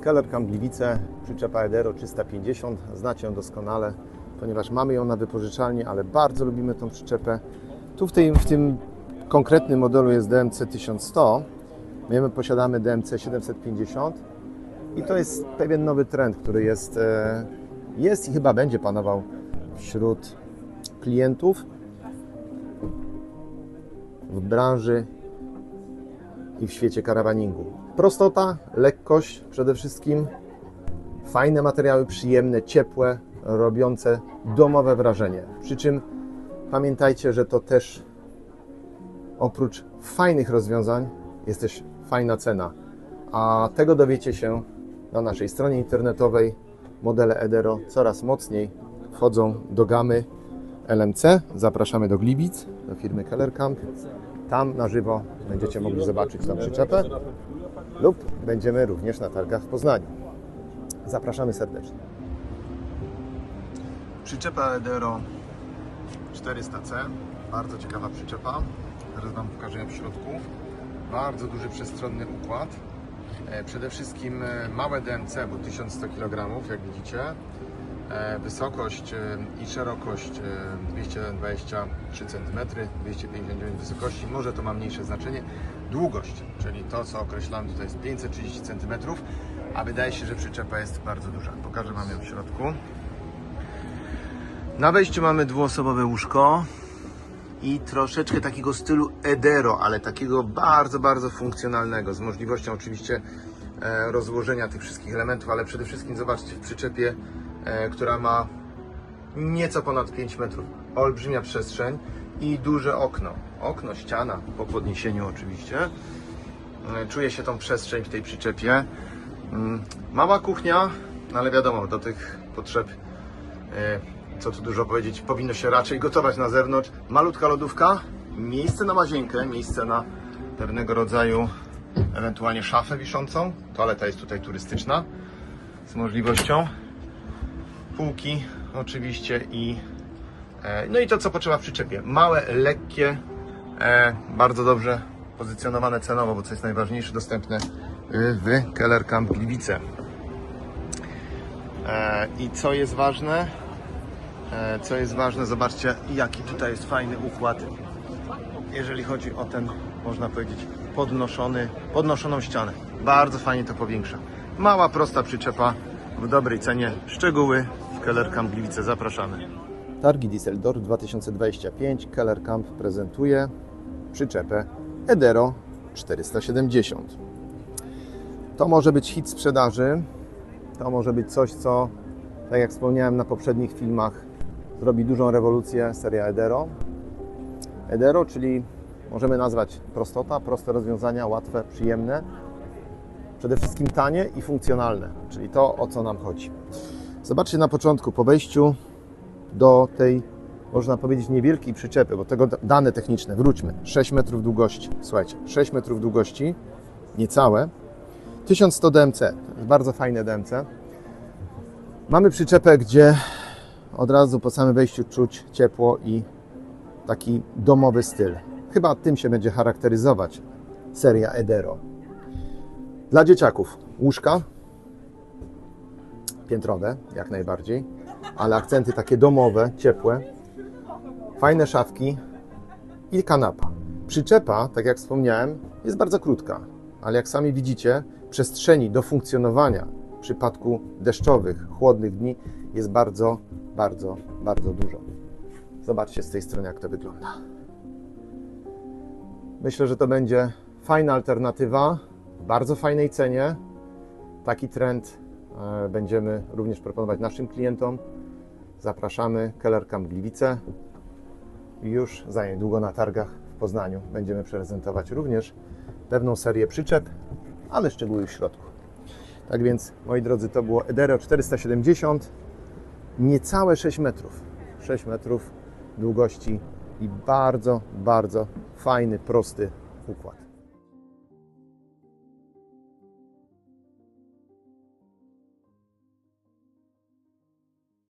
Keller Camp Gliwice, przyczepa Edero 350. Znacie ją doskonale, ponieważ mamy ją na wypożyczalni, ale bardzo lubimy tą przyczepę. Tu w, tej, w tym konkretnym modelu jest DMC 1100. My posiadamy DMC 750 i to jest pewien nowy trend, który jest, e, jest i chyba będzie panował wśród klientów w branży i w świecie karawaningu. Prostota, lekkość przede wszystkim, fajne materiały, przyjemne, ciepłe, robiące domowe wrażenie. Przy czym pamiętajcie, że to też oprócz fajnych rozwiązań jest też fajna cena. A tego dowiecie się na naszej stronie internetowej. Modele Edero coraz mocniej wchodzą do gamy LMC. Zapraszamy do Gliwic, do firmy Keller Camp. Tam na żywo będziecie mogli zobaczyć tą przyczepę lub będziemy również na targach w Poznaniu. Zapraszamy serdecznie. Przyczepa Edero 400C, bardzo ciekawa przyczepa. Teraz Wam pokażę ją w środku. Bardzo duży przestronny układ. E, Przede wszystkim e, małe DMC, bo 1100 kg, jak widzicie. E, Wysokość e, i szerokość e, 223 cm, 259 wysokości. Może to ma mniejsze znaczenie. Długość, czyli to, co określam tutaj jest 530 cm, a wydaje się, że przyczepa jest bardzo duża. Pokażę Wam ją w środku. Na wejściu mamy dwuosobowe łóżko i troszeczkę takiego stylu Edero, ale takiego bardzo, bardzo funkcjonalnego, z możliwością oczywiście e, rozłożenia tych wszystkich elementów, ale przede wszystkim zobaczcie w przyczepie, która ma nieco ponad 5 metrów, olbrzymia przestrzeń i duże okno. Okno, ściana po podniesieniu oczywiście. E, Czuje się tą przestrzeń w tej przyczepie. Mm, Mała kuchnia, no ale wiadomo, do tych potrzeb e, co tu dużo powiedzieć, powinno się raczej gotować na zewnątrz. Malutka lodówka, miejsce na łazienkę, miejsce na pewnego rodzaju ewentualnie szafę wiszącą. Toaleta jest tutaj turystyczna z możliwością. Półki oczywiście i e, no i to co potrzeba w przyczepie. Małe, lekkie, e, bardzo dobrze pozycjonowane cenowo, bo co jest najważniejsze, dostępne w Keller Camp Gliwice. E, I co jest ważne? E, Co jest ważne, zobaczcie jaki tutaj jest fajny układ, jeżeli chodzi o ten, można powiedzieć, podnoszony, podnoszoną ścianę. Bardzo fajnie to powiększa. Mała, prosta przyczepa w dobrej cenie. Szczegóły w Keller Camp Gliwice. Zapraszamy. Targi Düsseldorf 2025. Keller Camp prezentuje przyczepę Edero 470. To może być hit sprzedaży. To może być coś, co, tak jak wspomniałem na poprzednich filmach, zrobi dużą rewolucję seria Edero. Edero, czyli możemy nazwać prostota, proste rozwiązania, łatwe, przyjemne, przede wszystkim tanie i funkcjonalne, czyli to, o co nam chodzi. Zobaczcie na początku, po wejściu do tej, można powiedzieć, niewielkiej przyczepy, bo tego dane techniczne, wróćmy, 6 metrów długości, słuchajcie, 6 metrów długości, niecałe, 1100 DMC, bardzo fajne DMC. Mamy przyczepę, gdzie od razu po samym wejściu czuć ciepło i taki domowy styl. Chyba tym się będzie charakteryzować seria Edero. Dla dzieciaków. Łóżka. Piętrowe, jak najbardziej, ale akcenty takie domowe, ciepłe, fajne szafki. I kanapa. Przyczepa, tak jak wspomniałem, jest bardzo krótka, ale jak sami widzicie, przestrzeni do funkcjonowania w przypadku deszczowych, chłodnych dni jest bardzo, bardzo, bardzo dużo. Zobaczcie z tej strony, jak to wygląda. Myślę, że to będzie fajna alternatywa bardzo fajnej cenie. Taki trend e, będziemy również proponować naszym klientom. Zapraszamy Keller Camp Gliwice. I już za niedługo na targach w Poznaniu będziemy prezentować również pewną serię przyczep, ale szczegóły w środku. Tak więc, moi drodzy, to było Edero 470, niecałe 6 metrów. 6 metrów długości i bardzo, bardzo fajny, prosty układ.